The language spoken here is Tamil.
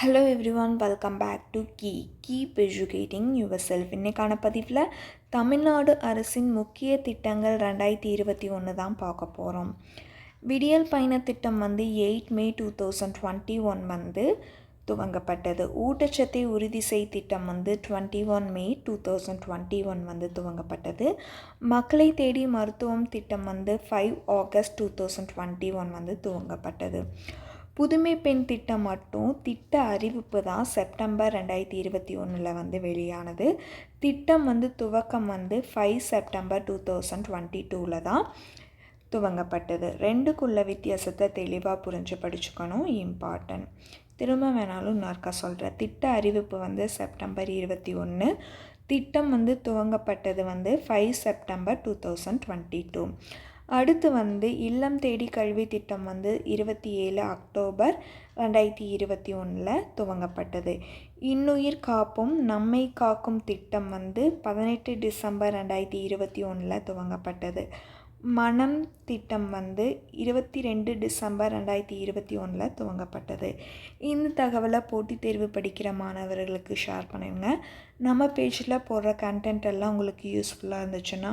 Hello everyone welcome back to key keep educating yourself இன்றைக்கான பதிவில் தமிழ்நாடு அரசின் முக்கிய திட்டங்கள் ரெண்டாயிரத்தி இருபத்தி ஒன்று தான் பார்க்க போகிறோம் விடியல் பயண திட்டம் வந்து eight May two thousand twenty one வந்து துவங்கப்பட்டது. ஊட்டச்சத்தை உறுதி செய் திட்டம் வந்து twenty one May two thousand twenty one வந்து துவங்கப்பட்டது. மக்களை தேடி மருத்துவம் திட்டம் வந்து five August two thousand twenty one வந்து துவங்கப்பட்டது. புதுமை பெண் திட்டம் மட்டும் திட்ட அறிவிப்பு தான் செப்டம்பர் ரெண்டாயிரத்தி இருபத்தி ஒன்றில் வந்து வெளியானது. திட்டம் வந்து துவக்கம் வந்து five September two thousand twenty டூவில் தான் துவங்கப்பட்டது. ரெண்டுக்குள்ள வித்தியாசத்தை தெளிவாக புரிஞ்சு படிச்சுக்கணும். இம்பார்ட்டன்ட் திரும்ப வேணாலும் இன்னொருக்கா சொல்கிறேன் திட்ட அறிவிப்பு வந்து செப்டம்பர் இருபத்தி ஒன்று திட்டம் வந்து துவங்கப்பட்டது வந்து five September two thousand twenty two அடுத்து வந்து இல்லம் தேடி கல்வி திட்டம் வந்து இருபத்தி ஏழு அக்டோபர் ரெண்டாயிரத்தி இருபத்தி ஒன்றில் துவங்கப்பட்டது. இன்னுயிர் காப்பும் நம்மை காக்கும் திட்டம் வந்து பதினெட்டு டிசம்பர் ரெண்டாயிரத்தி இருபத்தி ஒன்றில் துவங்கப்பட்டது. மனம் திட்டம் வந்து இருபத்தி ரெண்டு டிசம்பர் ரெண்டாயிரத்தி இருபத்தி ஒன்றில் துவங்கப்பட்டது. இந்த தகவலை போட்டித் தேர்வு படிக்கிற மாணவர்களுக்கு ஷேர் பண்ணிடுங்க நம்ம பேஜில் போடுற கண்டென்ட் எல்லாம் உங்களுக்கு யூஸ்ஃபுல்லாக இருந்துச்சுன்னா